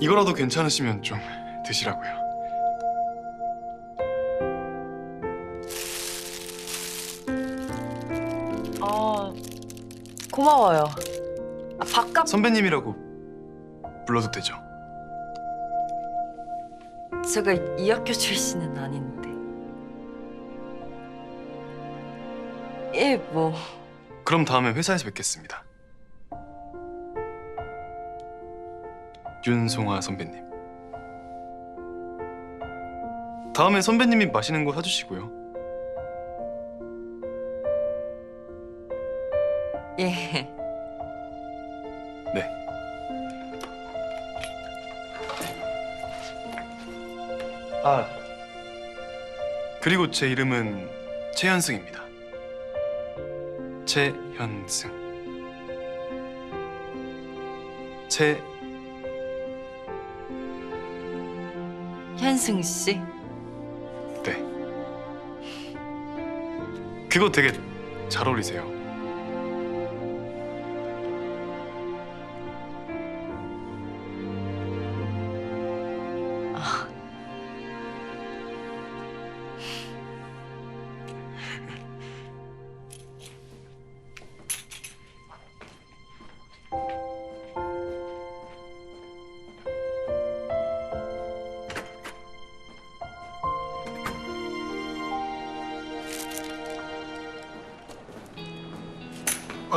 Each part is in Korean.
이거라도 괜찮으시면 좀 드시라고요. 아 고마워요. 아, 밥값 선배님이라고 불러도 되죠? 제가 이 학교 출신은 아닌데. 예, 뭐 그럼 다음에 회사에서 뵙겠습니다. 윤송아 선배님. 다음에 선배님이 맛있는 거 사주시고요. 예. 네. 아 그리고 제 이름은 최현승입니다. 최현승. 최 현승 씨. 네. 그거 되게 잘 어울리세요.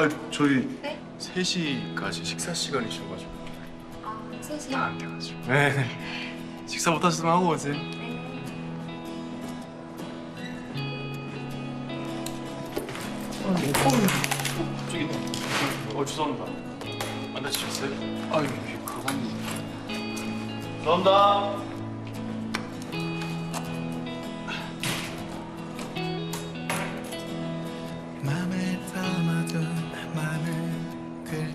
아 저희 네? 3시까지 식사 시간이셔가지고. 아, 셋이? 다안 돼가지고 네. 식사 못하셨으면 하고 오세요 저기 어 죄송합니다. 안 다치셨어요? 아유 가방이 죄송합니다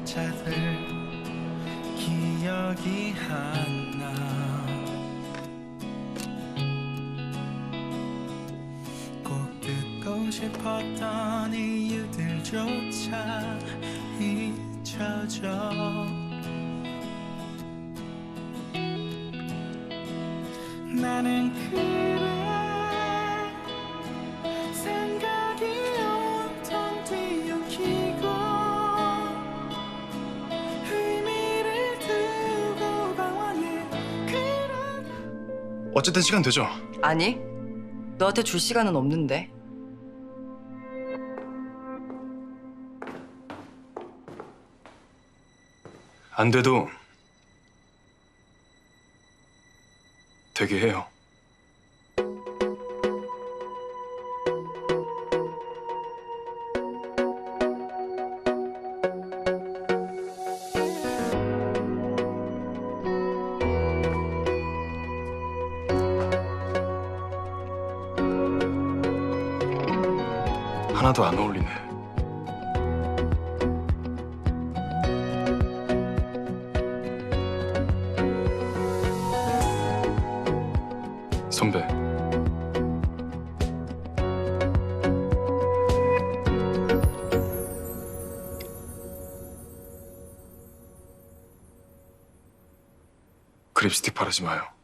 자들 기억이 하나. 꼭 듣고 싶었던 이유들조차 잊혀져. 나는 그 어쨌든 시간 되죠? 아니, 너한테 줄 시간은 없는데. 안 돼도 되게 해요 하나도 안 어울리네. 선배. 그 립스틱 바르지 마요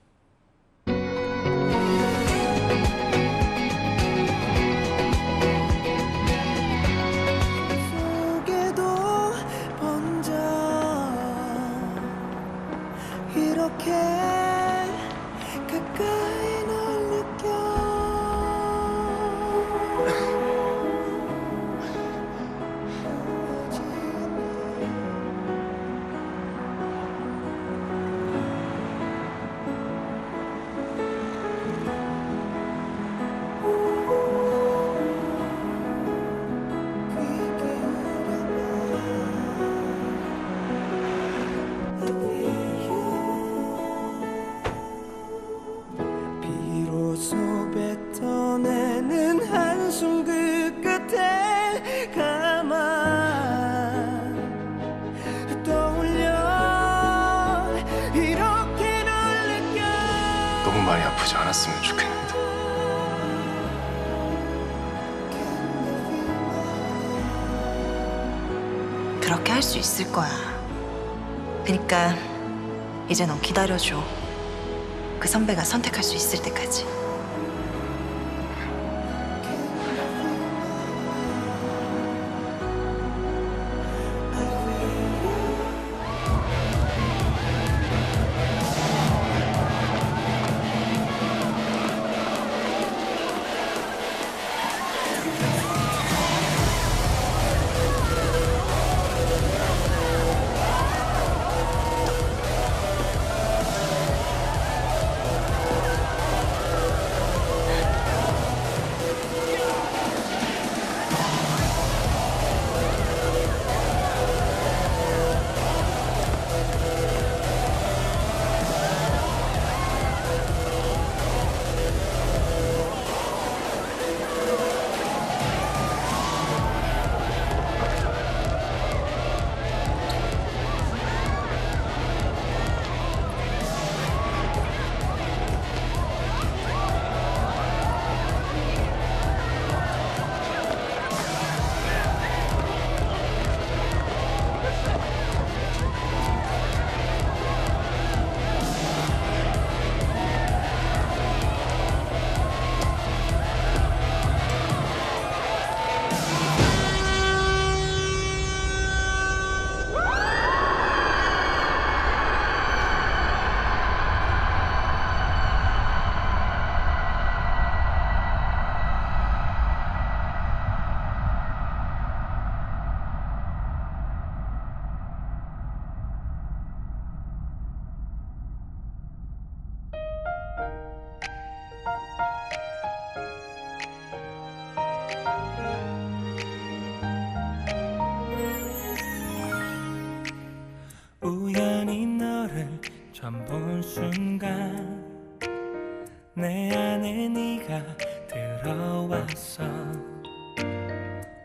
이렇게 가까이 널 않았으면 좋겠는데 그렇게 할 수 있을 거야. 그러니까 이제 넌 기다려줘. 그 선배가 선택할 수 있을 때까지.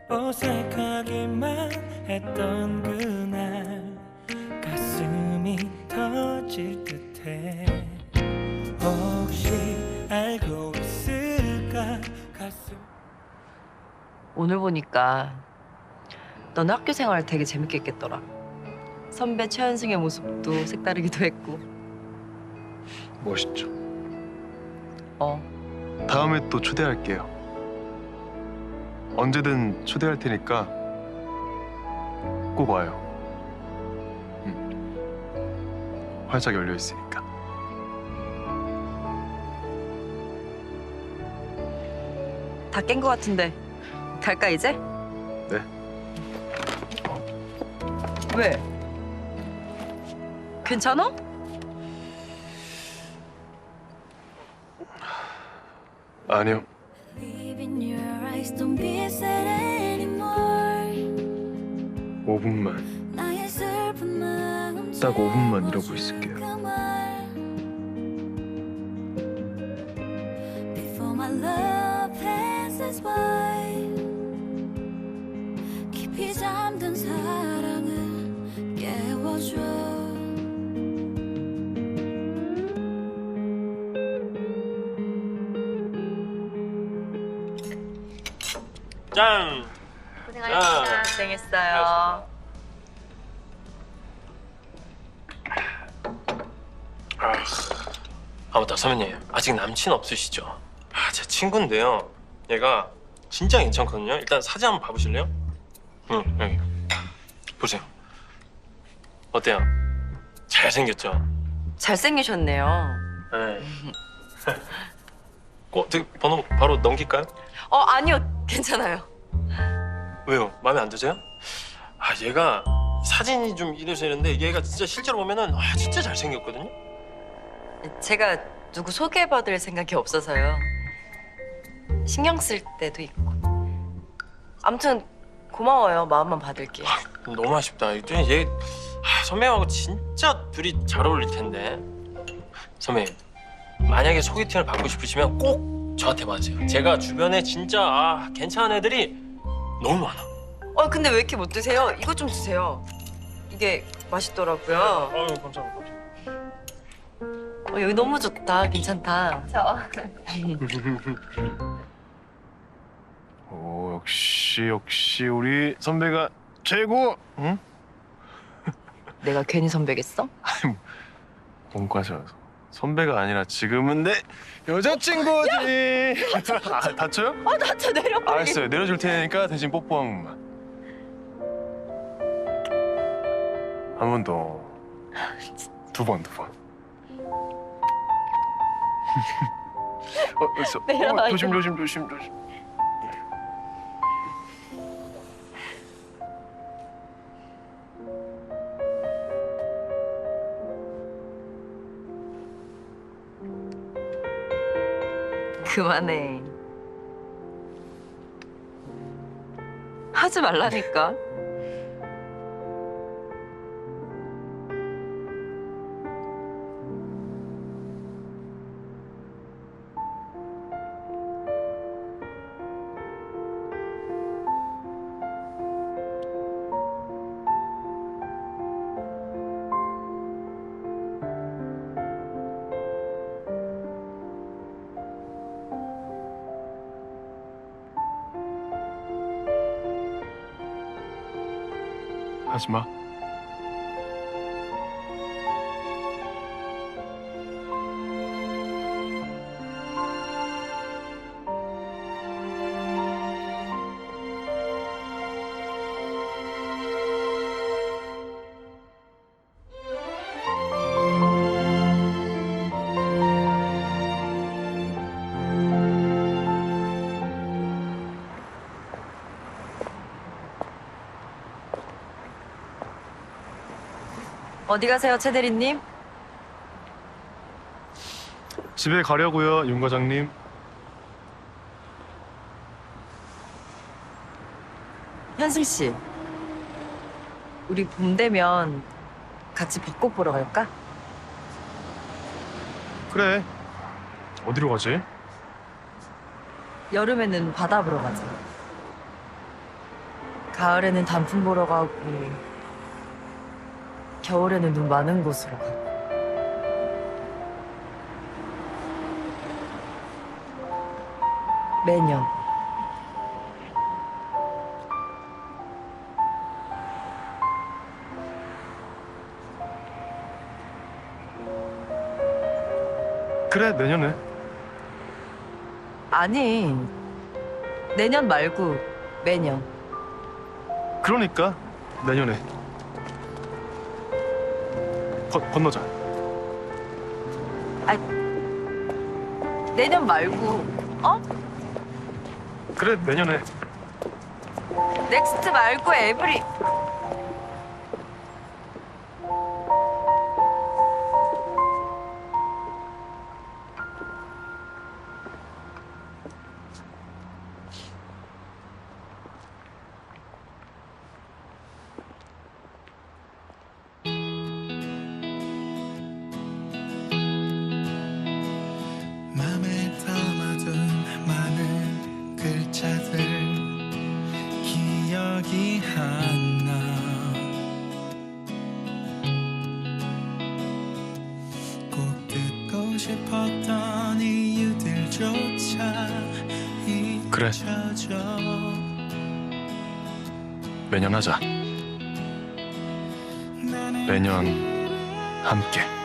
어색하기만 했던 그날 가슴이 터질 듯해 혹시 알고 있을까 가슴 오늘 보니까 넌 학교 생활 되게 재밌게 했겠더라. 선배 최현승의 모습도 색다르기도 했고. 멋있죠. 어, 다음에 또 초대할게요. 언제든 초대할 테니까 꼭 와요. 음. 활짝 열려 있으니까. 다깬거 같은데 갈까 이제? 네. 왜? 괜찮아? 아니요. Eyes, don't be sad anymore. 5분만. 나의 슬픈 마음 딱 5분만 이러고 있을게요. Before my love passes by 깊이 잠든 사랑을 깨워줘 짠! 고생하셨습니다. 고생했어요. 아 맞다 선배님 아직 남친 없으시죠? 아 제 친구인데요 얘가 진짜 괜찮거든요 일단 사진 한번 봐보실래요? 응 여기 보세요 어때요? 잘생겼죠? 잘생기셨네요. 네 어, 저 번호 바로 넘길까요? 어 아니요 괜찮아요. 왜요? 마음에 안 드세요? 아 얘가 사진이 좀 이러시는데 얘가 진짜 실제로 보면은 아 진짜 잘생겼거든요 제가 누구 소개받을 생각이 없어서요. 신경 쓸 때도 있고. 아무튼 고마워요. 마음만 받을게요. 너무 아쉽다. 얘 아, 선배님하고 진짜 둘이 잘 어울릴 텐데. 선배님, 만약에 소개팅을 받고 싶으시면 꼭 저한테 받으세요. 제가 주변에 진짜 아, 괜찮은 애들이 너무 많아. 어 근데 왜 이렇게 못 드세요? 이것 좀 주세요. 이게 맛있더라고요. 아유, 감사합니다. 어, 여기 너무 좋다. 괜찮다. 오 역시 역시 우리 선배가 최고. 응? 내가 괜히 선배겠어? 본과셔. 선배가 아니라 지금은 내 여자친구지. 아, 다쳐요? 아, 나저 내려버리. 알았어요. 내려줄 테니까 대신 뽀뽀 한 번만. 한 번 더. 두 번, 두 번. 어, 어, 저- 어, 내려놔요. 조심, 조심, 조심, 조심. 그만해. 하지 말라니까. 하지 마. 어디 가세요, 최 대리님? 집에 가려고요, 윤 과장님. 현승 씨. 우리 봄 되면 같이 벚꽃 보러 갈까? 그래. 어디로 가지? 여름에는 바다 보러 가자. 가을에는 단풍 보러 가고, 겨울에는 눈 많은 곳으로 가. 매년. 그래, 내년에. 아니, 내년 말고 매년. 그러니까 내년에. 건, 건너자. 내년 말고, 어? 그래, 내년에. 넥스트 말고 에브리. 기억이 안 나. 꼭 듣고 싶었던 이유들조차 그래. 잊혀져. 매년 하자. 매년 함께.